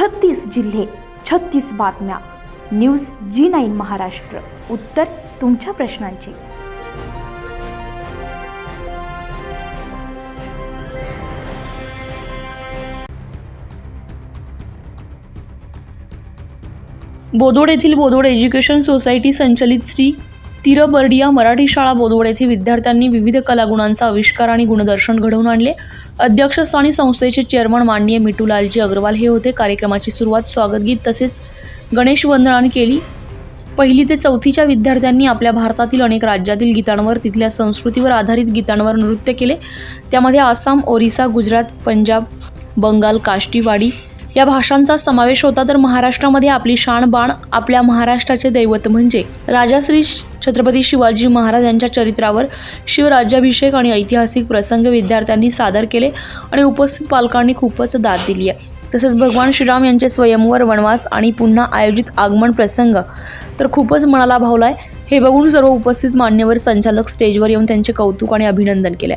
छत्तीस जिल्हे छत्तीस बातम्या. न्यूज जी नाईन महाराष्ट्र. उत्तर तुमच्या प्रश्नांची. बोदोड येथील बोदोड एज्युकेशन सोसायटी संचलित श्री तिरबर्डिया मराठी शाळा बोदवड येथे विद्यार्थ्यांनी विविध कलागुणांचा आविष्कार आणि गुणदर्शन घडवून आणले. अध्यक्षस्थानी संस्थेचे चेअरमन माननीय मिठूलालजी अग्रवाल हे होते. कार्यक्रमाची सुरुवात स्वागतगीत तसेच गणेश वंदनाने केली. पहिली ते चौथीच्या विद्यार्थ्यांनी आपल्या भारतातील अनेक राज्यातील गीतांवर तिथल्या संस्कृतीवर आधारित गीतांवर नृत्य केले. त्यामध्ये आसाम ओरिसा गुजरात पंजाब बंगाल काष्टीवाडी या भाषांचा समावेश होता. तर महाराष्ट्रामध्ये आपली शाणबाण आपल्या महाराष्ट्राचे दैवत म्हणजे राजाश्री छत्रपती शिवाजी महाराज यांच्या चरित्रावर शिवराज्याभिषेक आणि ऐतिहासिक प्रसंग विद्यार्थ्यांनी सादर केले आणि उपस्थित पालकांनी खूपच दाद दिली आहे. तसेच भगवान श्रीराम यांचे स्वयंवर वनवास आणि पुन्हा आयोजित आगमन प्रसंग तर खूपच मनाला भावला आहे हे बघून सर्व उपस्थित मान्यवर संचालक स्टेजवर येऊन त्यांचे कौतुक आणि अभिनंदन केले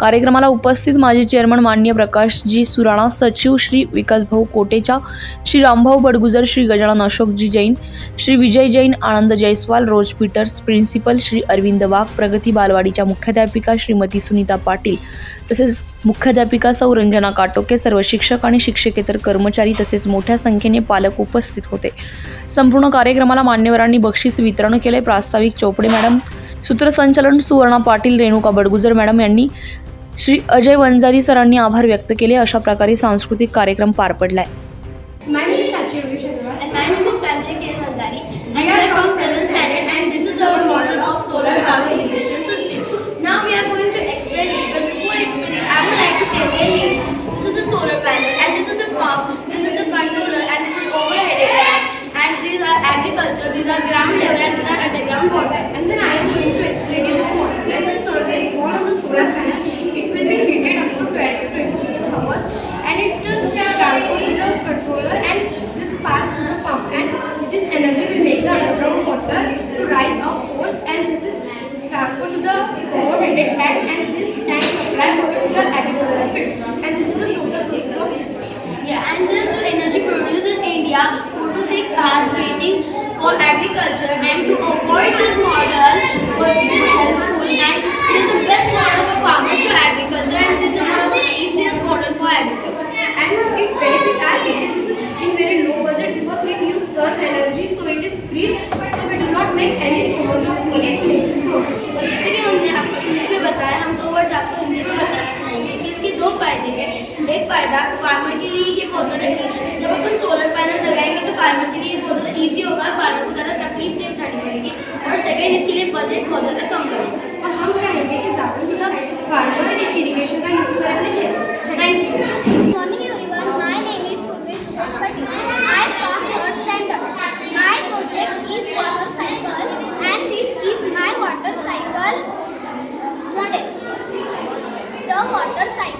कार्यक्रमाला उपस्थित माजी चेअरमन मान्य प्रकाशजी सुराणा सचिव Shri विकासभाऊ Kotecha Shri Rambhau Badgujar Shri Gajanan Ashokji Jain Shri Vijay Jain Anand Jaiswal Rose Peters principal Shri Arvind Wagh Pragati बालवाडीच्या मुख्याध्यापिका श्रीमती सुनीता पाटील तसेच मुख्याध्यापिका सौ रंजना काटोके सर्व शिक्षक आणि शिक्षकेतर कर्मचारी तसेच मोठ्या संख्येने पालक उपस्थित होते. संपूर्ण कार्यक्रमाला मान्यवरांनी बक्षीस वितरण केले. प्रास्ताविक चोपडे मॅडम सूत्रसंचालन सुवर्णा पाटील रेणुका बडगुजर मॅडम यांनी श्री अजय वंजारी सरांनी आभार व्यक्त केले. अशा प्रकारे सांस्कृतिक कार्यक्रम पार पडलाय. Overheaded tank and this tank supply to the agriculture fields and this is the total thing of yeah and this energy produced in India 4 to 6 hours waiting for agriculture and to avoid this model it is helpful. And it is the best model for farmers to agriculture and it is the one of the easiest model for agriculture. And its benefit are it is in very low budget because it use sun energy so it is free so we do not make any so एक फायदा farmer के लिए ये बहुत ज़्यादा जब अपन solar panel लगाएंगे तो farmer के लिए बहुत ज़्यादा ईजी होगा फार्मर को ज़्यादा तकलीफ नहीं उठानी पड़ेगी। और सेकेंड इसके लिए बजट बहुत ज़्यादा कम करेगा और हम चाहेंगे कि ज़्यादा से ज़्यादा फार्मर इरीगेशन का यूज़ करें अपने खेत thank you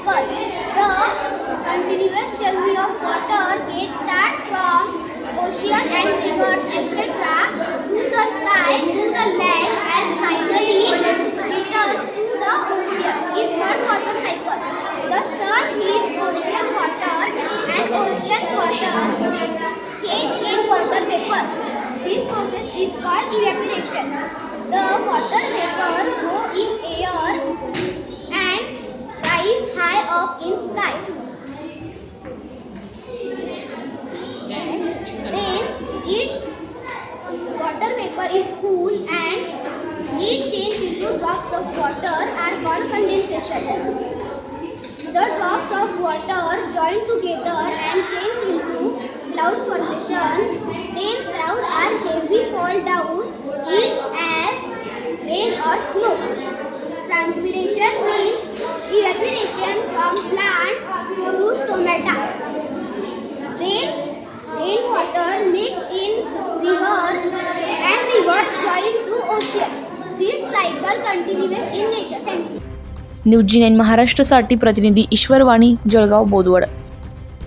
Good The and. The. Continuous journey of water gets start from ocean and rivers etc. to the sky, to the land and finally return to the ocean is called water cycle. The sun heats ocean water and ocean water change in water vapor. This process is called evaporation. The water vapor go in air and rise high up in sky. Then it water vapor is cool and it change into drops of water are called condensation. The drops of water join together and change into cloud formation. Then cloud are heavy fall down it as rain or snow. Transpiration means evaporation from plants to stomata. Rain rainwater mix in rivers and rivers join to ocean. This cycle continues in nature. Thank you. News G nine महाराष्ट्रासाठी प्रतिनिधी ईश्वरवाणी जळगाव बोदवड